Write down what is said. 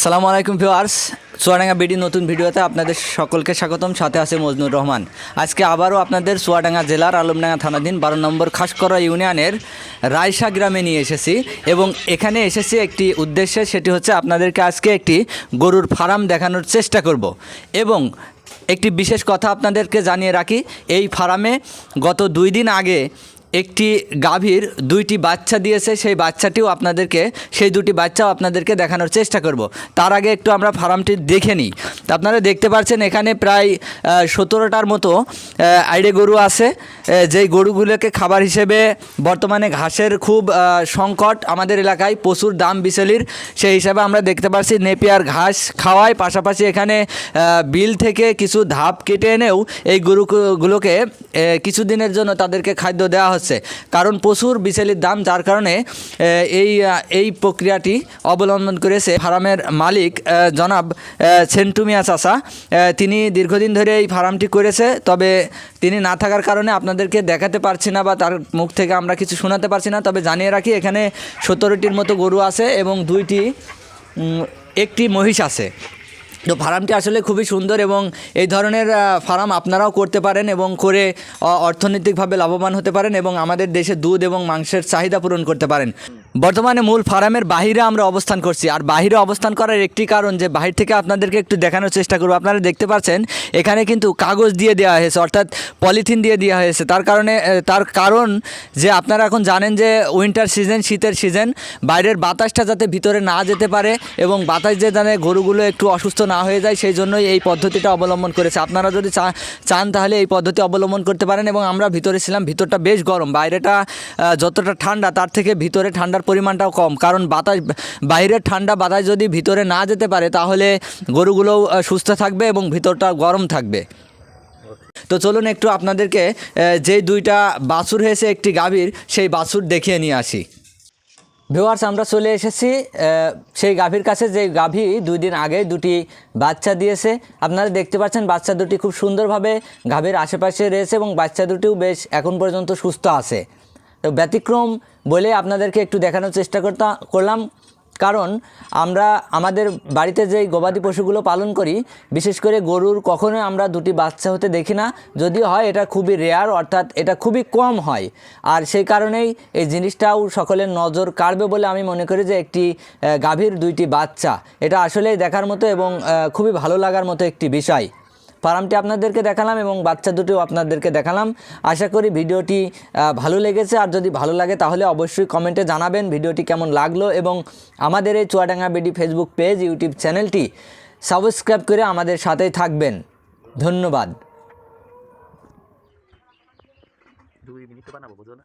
সালামু আলাইকুম viewers. Chuadanga BD নতুন ভিডিওতে আপনাদের সকলকে স্বাগতম। সাথে আছে মজনুর রহমান। আজকে আবারও আপনাদের চুয়াডাঙ্গা জেলার আলমডাঙ্গা থানাধীন বারো নম্বর খাসকরা ইউনিয়নের রায়সা গ্রামে নিয়ে এসেছি এবং এখানে এসেছি একটি উদ্দেশ্যে, সেটি হচ্ছে আপনাদেরকে আজকে একটি গরুর ফার্ম দেখানোর চেষ্টা করব এবং একটি বিশেষ কথা আপনাদেরকে জানিয়ে রাখি, এই ফার্মে গত দুই দিন আগে একটি গাভীর দুইটি বাচ্চা দিয়েছে সেই বাচ্চাটিও আপনাদেরকে সেই দুটি বাচ্চাও আপনাদেরকে দেখানোর চেষ্টা করব। তার আগে একটু আমরা ফার্মটি দেখে নিই। আপনারা দেখতে পাচ্ছেন এখানে প্রায় সতেরোটার মতো আইডে গরু আছে। যেই গরুগুলোকে খাবার হিসেবে বর্তমানে ঘাসের খুব সংকট আমাদের এলাকায় প্রচুর দাম বিচলির। সেই হিসাবে আমরা দেখতে পাচ্ছি নেপিয়ার ঘাস খাওয়ায়। পাশাপাশি এখানে বিল থেকে কিছু ধাপ কেটে এনেও এই গরুগুলোকে আহ, কিছুদিনের জন্য তাদেরকে খাদ্য দেওয়া হচ্ছে। কারণ প্রচুর বিচলির দাম যার কারণে এই এই প্রক্রিয়াটি অবলম্বন করেছে ফার্মের মালিক জনাব সেন্টুমিয়া আহ, তিনি দীর্ঘদিন ধরে এই ফার্মটি করেছে তবে তিনি না থাকার কারণে আপনাদেরকে দেখাতে পারছি না বা তার মুখ থেকে আমরা কিছু শোনাতে পারছি না। তবে জানিয়ে রাখি এখানে সতেরোটির মতো গরু আছে এবং দুইটি একটি মহিষ আছে। তো ফার্মটি আসলে খুবই সুন্দর এবং এই ধরনের ফার্ম আপনারাও করতে পারেন এবং করে অর্থনৈতিকভাবে লাভবান হতে পারেন এবং আমাদের দেশে দুধ এবং মাংসের চাহিদা পূরণ করতে পারেন। বর্তমানে মূল ফার্মের বাহিরে আমরা অবস্থান করছি। আর বাহিরে অবস্থান করার একটি কারণ যে, বাহির থেকে আপনাদেরকে একটু দেখানোর চেষ্টা করব। আপনারা দেখতে পাচ্ছেন, এখানে কিন্তু কাগজ দিয়ে দেওয়া হয়েছে, অর্থাৎ পলিথিন দিয়ে দেওয়া হয়েছে। তার কারণে তার কারণ যে, আপনারা এখন জানেন যে উইন্টার সিজন শীতের সিজন বাইরের বাতাসটা যাতে ভিতরে না যেতে পারে এবং বাতাস যে জানে গরুগুলো একটু অসুস্থ না হয়ে যায়, সেই জন্যই এই পদ্ধতিটা অবলম্বন করেছে। আপনারা যদি চান তাহলে এই পদ্ধতি অবলম্বন করতে পারেন এবং আমরা ভিতরে ছিলাম, ভিতরটা বেশ গরম। বাইরেটা যতটা ঠান্ডা, তার থেকে ভিতরে ঠান্ডার পরিমাণটাও কম। কারণ বাতাস, বাইরের ঠান্ডা বাতাস যদি ভিতরে না যেতে পারে, তাহলে গরুগুলোও সুস্থ থাকবে এবং ভিতরটা গরম থাকবে। তো চলুন একটু আপনাদেরকে যেই দুইটা বাছুর হয়েছে, একটি গাভীর, সেই বাছুর দেখিয়ে নিয়ে আসি। ভিউয়ার্স, আমরা চলে এসেছি সেই গাভীর কাছে। যে গাভী দুই দিন আগে দুটি বাচ্চা দিয়েছে। আপনারা দেখতে পাচ্ছেন, বাচ্চা দুটি খুব সুন্দরভাবে গাভীর আশেপাশে রয়েছে এবং বাচ্চা দুটিও বেশ এখন পর্যন্ত সুস্থ আছে। তো ব্যতিক্রম বলে আপনাদেরকে একটু দেখানোর চেষ্টা করতাম করলাম। কারণ আমরা, আমাদের বাড়িতে যেই গবাদি পশুগুলো পালন করি, বিশেষ করে গরুর কখনোই আমরা দুটি বাচ্চা হতে দেখি না। যদিও হয়, এটা খুবই রেয়ার অর্থাৎ এটা খুবই কম হয়। আর সেই কারণেই এই জিনিসটাও সকলের নজর কাড়বে বলে আমি মনে করি যে একটি গাভীর দুইটি বাচ্চা। এটা আসলেই দেখার মতো এবং খুবই ভালো লাগার মতো একটি বিষয়। ফার্মটি আপনাদেরকে দেখালাম এবং বাচ্চা দুটিও আপনাদেরকে দেখালাম। আশা করি ভিডিওটি ভালো লেগেছে। আর যদি ভালো লাগে তাহলে অবশ্যই কমেন্টে জানাবেন ভিডিওটি কেমন লাগল এবং আমাদের এই Chuadanga BD Facebook page, YouTube চ্যানেলটি সাবস্ক্রাইব করে আমাদের সাথেই থাকবেন। ধন্যবাদ। দুই মিনিট বানাবো না?